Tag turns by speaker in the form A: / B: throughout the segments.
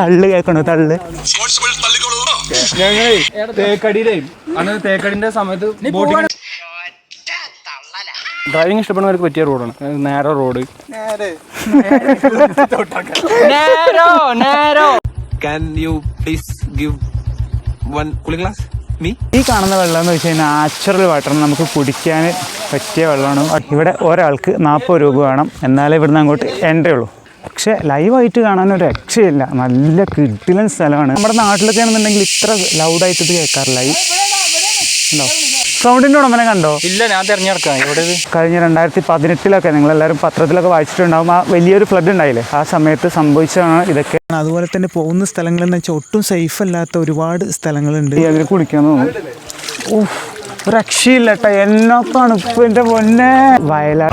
A: തള്ളു കേക്കണോ തള്ളു.
B: ഞങ്ങൾ തേക്കടിയിലേ അന്ന് തേക്കടിന്റെ സമയത്ത് ബോട്ടിംഗ് ഡ്രൈവിംഗ് ഇഷ്ടപ്പെടുന്നവർക്ക് പറ്റിയ റോഡാണ്. നേരെ റോഡ്.
C: നേരോ. നേരോ
D: Can you please give one glass me
A: ഈ കാണുന്ന വെള്ളം എന്ന് വെച്ച് കഴിഞ്ഞാൽ നാച്ചുറൽ വാട്ടർ നമുക്ക് കുടിക്കാൻ പറ്റിയ വെള്ളമാണ്. ഇവിടെ ഒരാൾക്ക് നാൽപ്പത് രൂപ വേണം. എന്നാലേ ഇവിടുന്ന് അങ്ങോട്ട് എൻട്രി ഉള്ളൂ. പക്ഷേ ലൈവായിട്ട് കാണാൻ ഒരു രക്ഷയില്ല. നല്ല കിട്ടിലൻ സ്ഥലമാണ്. നമ്മുടെ നാട്ടിലൊക്കെ ആണെന്നുണ്ടെങ്കിൽ ഇത്ര ലൗഡായിട്ട് ഇത് കേൾക്കാറില്ല. ഈ ഉണ്ടോ? സൗണ്ടിന്റെ ഉടമനെ കണ്ടോ?
B: ഇല്ല ഞാൻ തിരഞ്ഞെടുക്കാം. ഇവിടെ ഇത്?
A: കഴിഞ്ഞ രണ്ടായിരത്തി പതിനെട്ടിലൊക്കെ നിങ്ങളെല്ലാവരും പത്രത്തിലൊക്കെ വായിച്ചിട്ടുണ്ടാകും ആ വലിയൊരു ഫ്ലഡ് ഉണ്ടായില്ലേ? ആ സമയത്ത് സംഭവിച്ചതാണ് ഇതൊക്കെ. അതുപോലെ തന്നെ പോകുന്ന സ്ഥലങ്ങൾ എന്ന് വെച്ചാൽ ഒട്ടും സേഫ് അല്ലാത്ത ഒരുപാട് സ്ഥലങ്ങളുണ്ട്. അതിൽ കുളിക്കാൻ തോന്നുന്നു രക്ഷയില്ല കേട്ടോ എന്നോ എന്റെ പൊന്നെ. Vayalar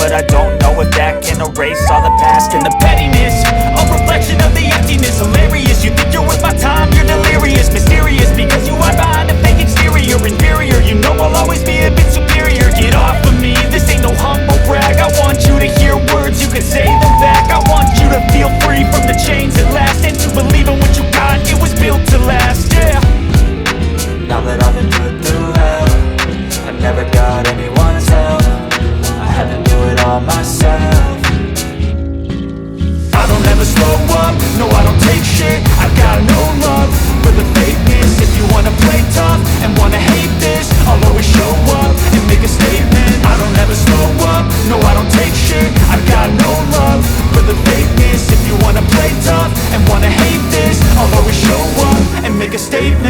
E: but I don't know if that can erase all the past And the pettiness, statement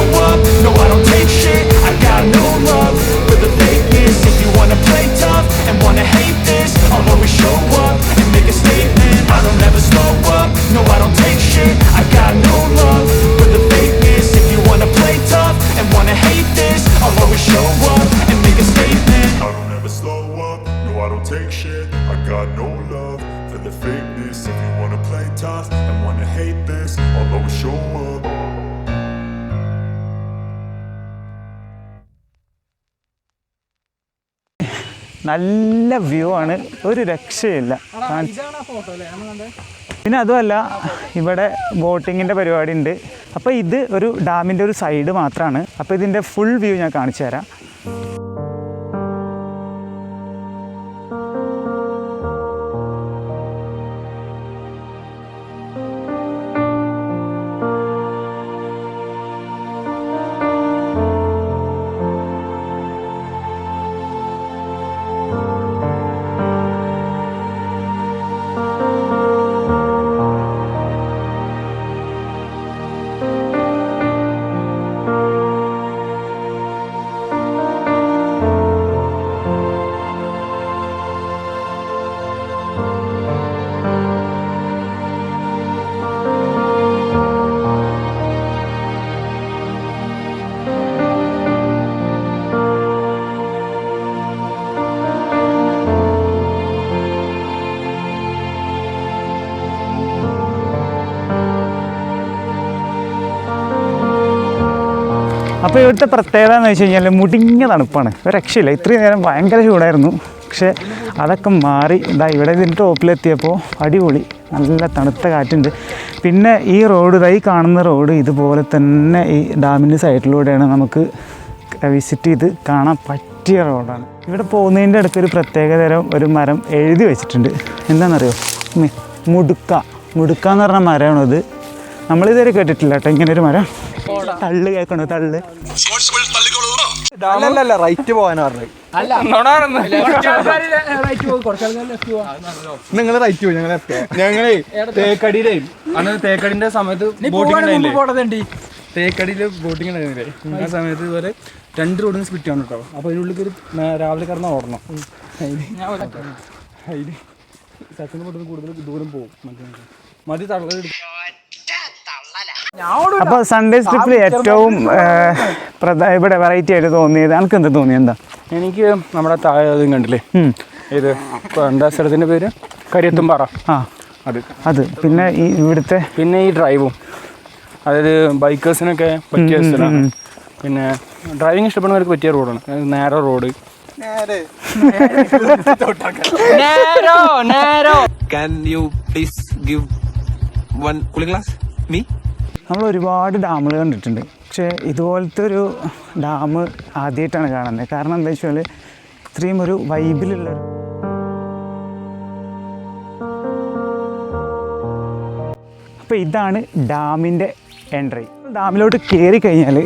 E: fakeness If you wanna play tough and wanna hate this I'll always show up.
A: നല്ല വ്യൂ ആണ്. ഒരു രക്ഷയില്ല. പിന്നെ അതുമല്ല ഇവിടെ ബോട്ടിങ്ങിന്റെ പരിപാടി ഉണ്ട്. അപ്പോൾ ഇത് ഒരു ഡാമിന്റെ ഒരു സൈഡ് മാത്രമാണ് അപ്പോൾ ഇതിന്റെ ഫുൾ വ്യൂ ഞാൻ കാണിച്ചു തരാം അപ്പോൾ ഇവിടുത്തെ പ്രത്യേകത എന്ന് വെച്ച് കഴിഞ്ഞാൽ മുടിഞ്ഞ തണുപ്പാണ്. രക്ഷയില്ല. ഇത്രയും നേരം ഭയങ്കര ചൂടായിരുന്നു. പക്ഷേ അതൊക്കെ മാറി ഇതാ ഇവിടെ ഇതിന്റെ ടോപ്പിലെത്തിയപ്പോൾ അടിപൊളി. നല്ല തണുത്ത കാറ്റുണ്ട്. പിന്നെ ഈ റോഡ് ഇതായി കാണുന്ന റോഡ് ഇതുപോലെ തന്നെ ഈ ഡാമിന്റെ സൈഡിലൂടെയാണ് നമുക്ക് വിസിറ്റ് ചെയ്ത് കാണാൻ പറ്റിയ റോഡാണ്. ഇവിടെ പോകുന്നതിന്റെ അടുത്ത് ഒരു പ്രത്യേക തരം ഒരു മരം എഴുതി വെച്ചിട്ടുണ്ട്. എന്താണെന്നറിയോ? മുടുക്ക. മുടുക്ക എന്ന് പറഞ്ഞ മരമാണത്. നമ്മളിതുവരെ കേട്ടിട്ടില്ല കേട്ടോ. ഇങ്ങനെ ഒരു മരം. തള്ള് കേൾക്കണോ തള്ള്.
B: അല്ലല്ല റൈറ്റ് പോകാനാ പറഞ്ഞത് നിങ്ങൾ റൈറ്റ് പോയി ഞങ്ങൾ ഞങ്ങളെ തേക്കടിയിലേയും അന്ന് തേക്കടിന്റെ സമയത്ത് ബോട്ടിംഗ് ഉണ്ടായില്ലേ? തേക്കടിയിൽ ബോട്ടിംഗ് ഉണ്ടായിരുന്നില്ലേ? ആ സമയത്ത് ഇതുപോലെ രണ്ട് റോഡിന് സ്പിറ്റ് ആണ് കേട്ടോ അപ്പൊ അതിനുള്ളിൽ ഒരു രാവിലെ കിടന്ന ഓടണം. അതിന് സച്ചിന് പൊട്ടുന്ന കൂടുതൽ ദൂരം പോകും മതി മതി. തള്ളലെടുക്കും
A: അപ്പോൾ സൺഡേ സ്ട്രിപ്പിൽ ഏറ്റവും പ്രധാന ഇവിടെ വെറൈറ്റി ആയിട്ട് തോന്നിയത് എനിക്ക് എന്താ തോന്നിയത് എന്താ?
B: എനിക്ക് നമ്മുടെ താഴെ അതും കണ്ടില്ലേ? ഇത് എന്താ സ്ഥലത്തിന്റെ പേര്? കരിയത്തുംപാറ.
A: ആ.
B: അത്.
A: അത്. പിന്നെ ഈ ഇവിടുത്തെ?
B: പിന്നെ ഈ ഡ്രൈവും അതായത് ബൈക്കേഴ്സിനൊക്കെ പറ്റിയ സ്ഥലമാണ് പിന്നെ ഡ്രൈവിംഗ് ഇഷ്ടപ്പെടുന്നവർക്ക് പറ്റിയ റോഡാണ് നേരെ റോഡ്
C: നേരോ. നേരോ
D: Can you please give one cooling glass Me?
A: നമ്മൾ ഒരുപാട് ഡാമുകൾ കണ്ടിട്ടുണ്ട്. പക്ഷേ ഇതുപോലത്തെ ഒരു ഡാം ആദ്യമായിട്ടാണ് കാണുന്നത്. കാരണം എന്താ വെച്ചാൽ ഇത്രയും ഒരു വൈബിലുള്ള അപ്പോൾ ഇതാണ് ഡാമിന്റെ എൻട്രി. ഡാമിലോട്ട് കയറി കഴിഞ്ഞാൽ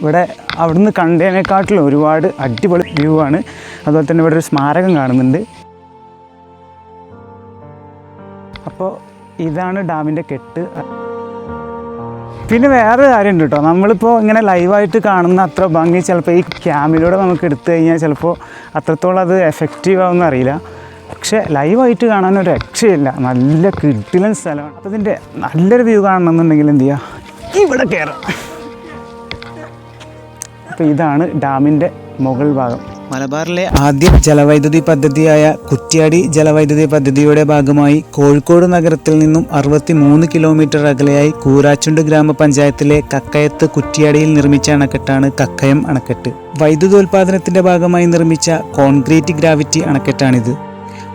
A: ഇവിടെ അവിടുന്ന് കണ്ടതിനെക്കാട്ടിലും ഒരുപാട് അടിപൊളി വ്യൂ ആണ്. അതുപോലെ തന്നെ ഇവിടെ ഒരു സ്മാരകം കാണുന്നുണ്ട്. അപ്പോൾ ഇതാണ് ഡാമിന്റെ കെട്ട്. പിന്നെ വേറെ കാര്യമുണ്ട് കേട്ടോ നമ്മളിപ്പോൾ ഇങ്ങനെ ലൈവായിട്ട് കാണുന്ന അത്ര ഭംഗി ചിലപ്പോൾ ഈ ക്യാമിലൂടെ നമുക്ക് എടുത്തു കഴിഞ്ഞാൽ ചിലപ്പോൾ അത്രത്തോളം അത് എഫക്റ്റീവ് ആവുമെന്ന് അറിയില്ല. പക്ഷേ ലൈവായിട്ട് കാണാൻ ഒരു രക്ഷയില്ല. നല്ല കിട്ടിലൻ സ്ഥലമാണ്. അപ്പോൾ ഇതിന്റെ നല്ലൊരു വ്യൂ കാണണമെന്നുണ്ടെങ്കിൽ എന്ത് ചെയ്യുക ഇവിടെ കയറാം അപ്പോൾ ഇതാണ് ഡാമിന്റെ മുകൾ ഭാഗം. മലബാറിലെ ആദ്യ ജലവൈദ്യുതി പദ്ധതിയായ കുറ്റ്യാടി ജലവൈദ്യുതി പദ്ധതിയുടെ ഭാഗമായി കോഴിക്കോട് നഗരത്തിൽ നിന്നും അറുപത്തി മൂന്ന് കിലോമീറ്റർ അകലെയായി കൂരാച്ചുണ്ട് ഗ്രാമപഞ്ചായത്തിലെ കക്കയത്ത് കുറ്റ്യാടിയിൽ നിർമ്മിച്ച അണക്കെട്ടാണ് കക്കയം അണക്കെട്ട്. വൈദ്യുതോൽപാദനത്തിന്റെ ഭാഗമായി നിർമ്മിച്ച കോൺക്രീറ്റ് ഗ്രാവിറ്റി അണക്കെട്ടാണിത്.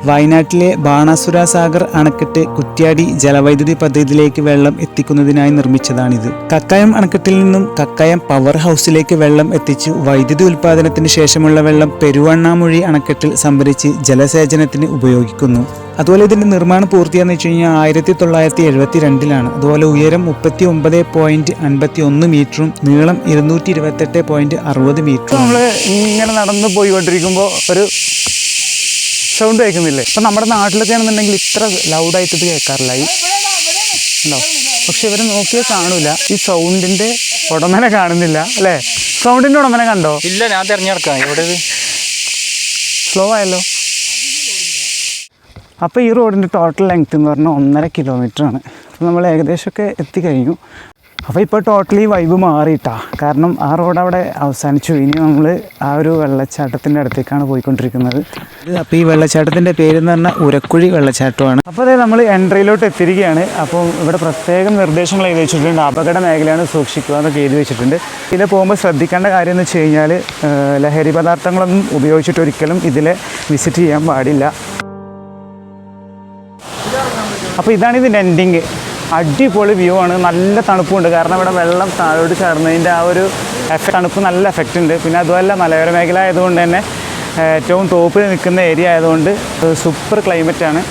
A: വയനാട്ടിലെ ബാണാസുര സാഗർ അണക്കെട്ട് കുറ്റ്യാടി ജലവൈദ്യുതി പദ്ധതിയിലേക്ക് വെള്ളം എത്തിക്കുന്നതിനായി നിർമ്മിച്ചതാണിത്. കക്കായം അണക്കെട്ടിൽ നിന്നും കക്കായം പവർ ഹൗസിലേക്ക് വെള്ളം എത്തിച്ചു വൈദ്യുതി ഉൽപാദനത്തിന് ശേഷമുള്ള വെള്ളം പെരുവണ്ണാമൊഴി അണക്കെട്ടിൽ സംഭരിച്ച് ജലസേചനത്തിന് ഉപയോഗിക്കുന്നു. അതുപോലെ ഇതിന്റെ നിർമ്മാണം പൂർത്തിയാന്ന് വെച്ച് കഴിഞ്ഞാൽ ആയിരത്തി തൊള്ളായിരത്തി എഴുപത്തി രണ്ടിലാണ് അതുപോലെ ഉയരം മുപ്പത്തി ഒമ്പത് പോയിന്റ് അൻപത്തി ഒന്ന് മീറ്ററും നീളം ഇരുന്നൂറ്റി ഇരുപത്തെട്ട് പോയിന്റ് അറുപത് മീറ്ററും നമ്മൾ ഇങ്ങനെ നടന്നു പോയിക്കൊണ്ടിരിക്കുമ്പോൾ ഒരു സൗണ്ട് കേൾക്കുന്നില്ലേ? ഇപ്പം നമ്മുടെ നാട്ടിലൊക്കെ ആണെന്നുണ്ടെങ്കിൽ ഇത്ര ലൗഡായിട്ട് ഇത് കേൾക്കാറില്ല. ഈ ഉണ്ടോ? പക്ഷെ ഇവരെ നോക്കിയാൽ കാണൂല. ഈ സൗണ്ടിന്റെ ഉടമനെ കാണുന്നില്ല അല്ലേ? സൗണ്ടിന്റെ ഉടമനെ കണ്ടോ?
B: ഇല്ല ഞാൻ തിരഞ്ഞെടുക്കാം. ഇവിടെ ഇത്?
A: സ്ലോ ആയല്ലോ. അപ്പോൾ ഈ റോഡിന്റെ ടോട്ടൽ ലെങ്ത് എന്ന് പറഞ്ഞാൽ ഒന്നര കിലോമീറ്റർ ആണ്. അപ്പോൾ നമ്മൾ ഏകദേശമൊക്കെ എത്തിക്കഴിഞ്ഞു അപ്പോൾ ഇപ്പോൾ ടോട്ടലി വൈബ് മാറിയിട്ടാ. കാരണം ആ റോഡ് അവിടെ അവസാനിച്ചു. ഇനി നമ്മൾ ആ ഒരു വെള്ളച്ചാട്ടത്തിന്റെ അടുത്തേക്കാണ് പോയിക്കൊണ്ടിരിക്കുന്നത്. അപ്പോൾ ഈ വെള്ളച്ചാട്ടത്തിന്റെ പേര് എന്ന് പറഞ്ഞാൽ ഉരക്കുഴി വെള്ളച്ചാട്ടമാണ്. അപ്പോൾ അതായത് നമ്മൾ എൻട്രിയിലോട്ട് എത്തിയിരിക്കുകയാണ്. അപ്പോൾ ഇവിടെ പ്രത്യേകം നിർദ്ദേശങ്ങൾ എഴുതി വെച്ചിട്ടുണ്ട്. അപകട മേഖലയാണ് സൂക്ഷിക്കുക എന്നൊക്കെ എഴുതി വെച്ചിട്ടുണ്ട്. ഇതിൽ പോകുമ്പോൾ ശ്രദ്ധിക്കേണ്ട കാര്യം എന്ന് വെച്ച് കഴിഞ്ഞാൽ ലഹരി പദാർത്ഥങ്ങളൊന്നും ഉപയോഗിച്ചിട്ട് ഒരിക്കലും ഇതിൽ വിസിറ്റ് ചെയ്യാൻ പാടില്ല. അപ്പോൾ ഇതാണ് ഇതിന്റെ എൻഡിങ് അടിപൊളി വ്യൂ ആണ്. നല്ല തണുപ്പുണ്ട്. കാരണം ഇവിടെ വെള്ളം താഴോട്ട് ചേർന്നതിന്റെ ആ ഒരു എഫക്റ്റ് തണുപ്പ് നല്ല എഫക്റ്റ് ഉണ്ട്. പിന്നെ അതുമല്ല മലയോര മേഖല ആയതുകൊണ്ട് തന്നെ ഏറ്റവും ടോപ്പിൽ നിൽക്കുന്ന ഏരിയ ആയതുകൊണ്ട് സൂപ്പർ ക്ലൈമറ്റാണ്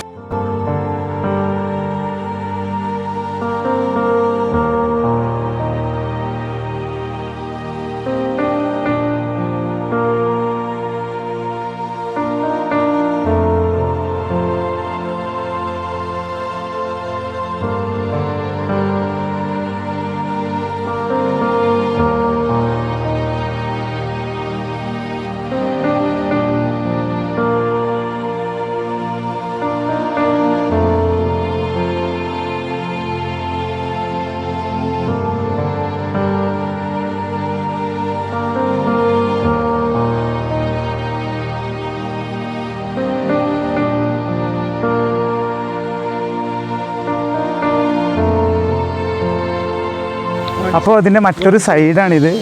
A: അപ്പോൾ അതിന്റെ മറ്റൊരു സൈഡാണിത്.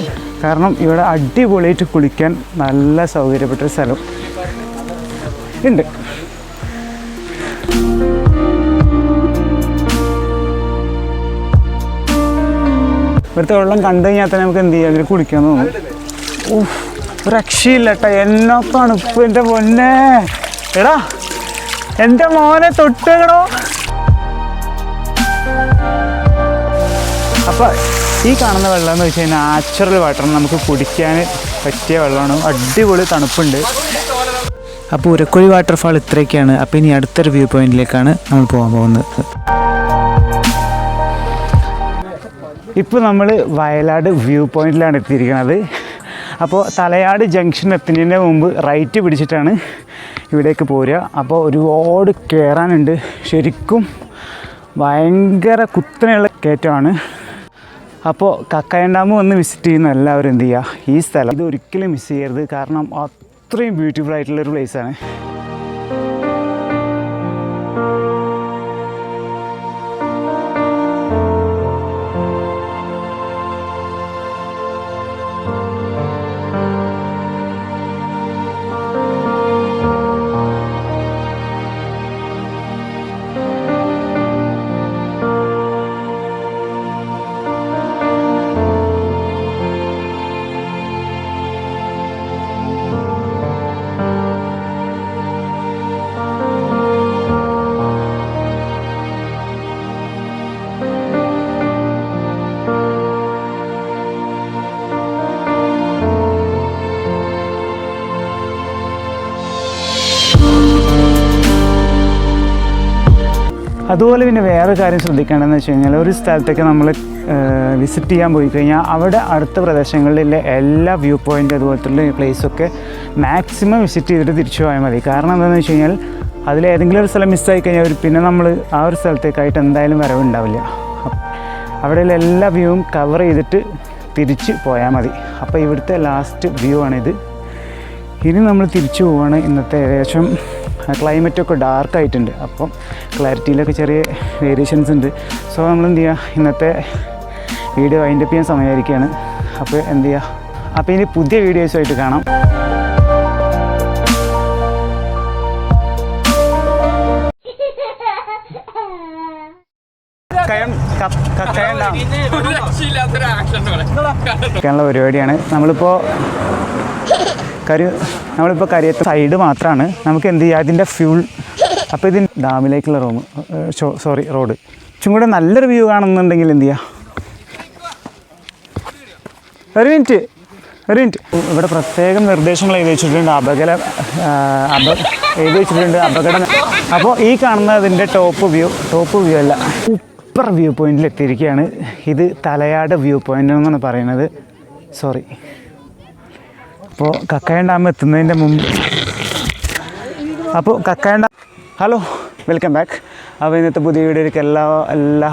A: കാരണം ഇവിടെ അടിപൊളിയായിട്ട് കുളിക്കാൻ നല്ല സൗകര്യപ്പെട്ട സ്ഥലം. ഉണ്ട് ഇവിടുത്തെ വെള്ളം കണ്ടു കഴിഞ്ഞാൽ തന്നെ നമുക്ക് എന്ത് ചെയ്യാം? അതിൽ കുളിക്കാൻ തോന്നും രക്ഷയില്ല കേട്ടോ എന്നൊക്കെയാണ് തണുപ്പ് എന്റെ പൊന്നെ? എടാ എന്റെ മോനെ തൊട്ടുകടോ അപ്പോൾ ഈ കാണുന്ന വെള്ളം എന്ന് വെച്ച് കഴിഞ്ഞാൽ നാച്ചുറൽ വാട്ടർ നമുക്ക് കുടിക്കാൻ പറ്റിയ വെള്ളമാണ്. അടിപൊളി തണുപ്പുണ്ട്. അപ്പോൾ ഉരക്കുഴി വാട്ടർഫാൾ ഇത്രയൊക്കെയാണ്. അപ്പോൾ ഇനി അടുത്തൊരു വ്യൂ പോയിന്റിലേക്കാണ് നമ്മൾ പോകാൻ പോകുന്നത്. ഇപ്പോൾ നമ്മൾ വയലാട് വ്യൂ പോയിന്റിലാണ് എത്തിയിരിക്കുന്നത്. അപ്പോൾ തലയാട് ജംഗ്ഷൻ എത്തുന്നതിന് മുമ്പ് റൈറ്റ് പിടിച്ചിട്ടാണ് ഇവിടേക്ക് പോരുക. അപ്പോൾ ഒരുപാട് കയറാനുണ്ട് ശരിക്കും ഭയങ്കര കുത്തനെയുള്ള കയറ്റമാണ്. അപ്പോൾ കക്കയം ഡാം വന്ന് വിസിറ്റ് ചെയ്യുന്ന. എല്ലാവരും എന്ത് ചെയ്യുക ഈ സ്ഥലം ഇത് ഒരിക്കലും മിസ് ചെയ്യരുത്. കാരണം അത്രയും ബ്യൂട്ടിഫുൾ ആയിട്ടുള്ളൊരു പ്ലേസാണ് അതുപോലെ പിന്നെ വേറെ കാര്യം ശ്രദ്ധിക്കേണ്ടതെന്ന് വെച്ച് കഴിഞ്ഞാൽ ഒരു സ്ഥലത്തേക്ക് നമ്മൾ വിസിറ്റ് ചെയ്യാൻ പോയി കഴിഞ്ഞാൽ അവിടെ അടുത്ത പ്രദേശങ്ങളിലെ എല്ലാ വ്യൂ പോയിന്റ് അതുപോലത്തെ പ്ലേസൊക്കെ മാക്സിമം വിസിറ്റ് ചെയ്തിട്ട് തിരിച്ചു പോയാൽ മതി. കാരണം എന്താണെന്ന് വെച്ച് കഴിഞ്ഞാൽ അതിൽ ഏതെങ്കിലും ഒരു സ്ഥലം മിസ്സായി കഴിഞ്ഞാൽ പിന്നെ നമ്മൾ ആ ഒരു സ്ഥലത്തേക്കായിട്ട് എന്തായാലും വരവുണ്ടാവില്ല. അവിടെയുള്ള എല്ലാ വ്യൂവും കവർ ചെയ്തിട്ട് തിരിച്ച് പോയാൽ മതി. അപ്പോൾ ഇവിടുത്തെ ലാസ്റ്റ് വ്യൂ ആണിത്. ഇനി നമ്മൾ തിരിച്ചു പോവാണ് ഇന്നത്തെ ഏകദേശം ക്ലൈമറ്റൊക്കെ ഡാർക്ക് ആയിട്ടുണ്ട്. അപ്പം ക്ലാരിറ്റിയിലൊക്കെ ചെറിയ വേരിയേഷൻസ് ഉണ്ട്. സോ നമ്മൾ എന്ത് ചെയ്യുക ഇന്നത്തെ വീഡിയോ വൈൻഡപ്പ് ചെയ്യാൻ സമയമായിരിക്കുകയാണ് അപ്പോൾ എന്ത് ചെയ്യുക അപ്പോൾ ഇനി പുതിയ വീഡിയോസുമായിട്ട് കാണാം. ഒക്കെയുള്ള പരിപാടിയാണ്. നമ്മളിപ്പോൾ കരു നമ്മളിപ്പോൾ കരിയത്ത് സൈഡ് മാത്രമാണ് നമുക്ക് എന്ത് ചെയ്യുക അതിന്റെ ഫ്യൂൾ അപ്പോൾ ഇതിന് ഡാമിലേക്കുള്ള റൂം സോറി റോഡ് ഇച്ചും കൂടെ നല്ലൊരു വ്യൂ കാണുന്നുണ്ടെങ്കിൽ എന്ത് ചെയ്യുക ഒരു മിനിറ്റ് ഒരു മിനിറ്റ് ഇവിടെ പ്രത്യേകം നിർദ്ദേശങ്ങൾ എഴുതി വെച്ചിട്ടുണ്ട്. അപകട അപ എഴുതി വെച്ചിട്ടുണ്ട്. അപകടം അപ്പോൾ ഈ കാണുന്നതിന്റെ ടോപ്പ് വ്യൂ ടോപ്പ് വ്യൂ അല്ല. സൂപ്പർ വ്യൂ പോയിന്റിൽ എത്തിയിരിക്കുകയാണ്. ഇത് തലയാട് വ്യൂ പോയിന്റ് എന്നാണ് പറയുന്നത്. സോറി അപ്പോൾ കക്കയൻ ഡാം എത്തുന്നതിന്റെ മുമ്പ് അപ്പോൾ Kakkayam dam hello welcome back. അപ്പോൾ ഇന്നത്തെ പുതിയ വീഡിയോയിലേക്ക് എല്ലാ എല്ലാ